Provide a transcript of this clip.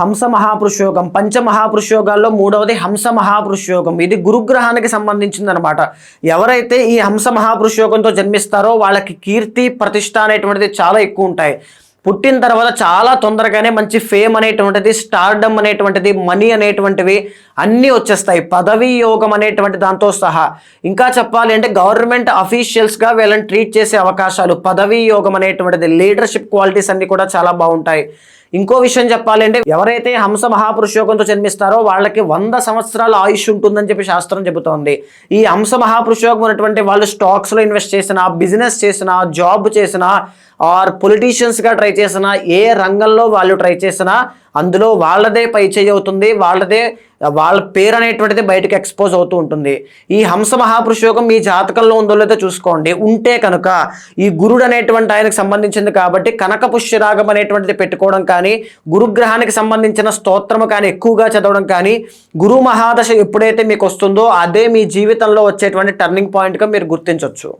హంస మహాపురుషయోగం పంచ మహాపురుషయోగాల్లో మూడవది హంస మహాపురుషయోగం ఇది గురుగ్రహానికి సంబంధించిందనమాట ఎవరైతే ఈ హంస మహాపురుషయోగంతో జన్మిస్తారో వాళ్ళకి కీర్తి ప్రతిష్ట అనేటువంటిది చాలా ఎక్కువ ఉంటాయి పుట్టిన తర్వాత చాలా తొందరగానే మంచి ఫేమ్ అనేటువంటిది స్టార్డమ్ అనేటువంటిది మనీ అనేటువంటివి అన్నీ వచ్చేస్తాయి. పదవి యోగం అనేటువంటి దాంతో సహా. ఇంకా చెప్పాలి అంటే గవర్నమెంట్ అఫీషియల్స్గా వీళ్ళని ట్రీట్ చేసే అవకాశాలు పదవీ యోగం అనేటువంటిది లీడర్షిప్ క్వాలిటీస్ అన్నీ కూడా చాలా బాగుంటాయి. ఇంకో విషయం చెప్పాలి అంటే ఎవరైతే హంస మహాపురుషయోగంతో జన్మిస్తారో వాళ్ళకి వంద సంవత్సరాల ఆయుష్ ఉంటుందని చెప్పి శాస్త్రం చెబుతోంది. ఈ హంస మహాపురుషయోగం ఉన్నటువంటి వాళ్ళు స్టాక్స్లో ఇన్వెస్ట్ చేసినా బిజినెస్ చేసినా జాబ్ చేసినా ఆర్ పొలిటీషియన్స్గా ట్రై చేసినా ఏ రంగంలో వాళ్ళు ట్రై చేసినా అందులో వాళ్ళదే పై చేయి అవుతుంది వాళ్ళదే వాళ్ళ పేరు అనేటువంటిది బయటకు ఎక్స్పోజ్ అవుతూ ఉంటుంది. ఈ హంస మహాపురుషయోగం మీ జాతకంలో ఉందో లేదో చూసుకోండి. ఉంటే కనుక ఈ గురుడు అనేటువంటి ఆయనకు సంబంధించింది కాబట్టి కనక పుష్యరాగం అనేటువంటిది పెట్టుకోవడం కానీ గురుగ్రహానికి సంబంధించిన స్తోత్రము కానీ ఎక్కువగా చదవడం కానీ గురు మహాదశ ఎప్పుడైతే మీకు వస్తుందో అదే మీ జీవితంలో వచ్చేటువంటి టర్నింగ్ పాయింట్గా మీరు గుర్తించవచ్చు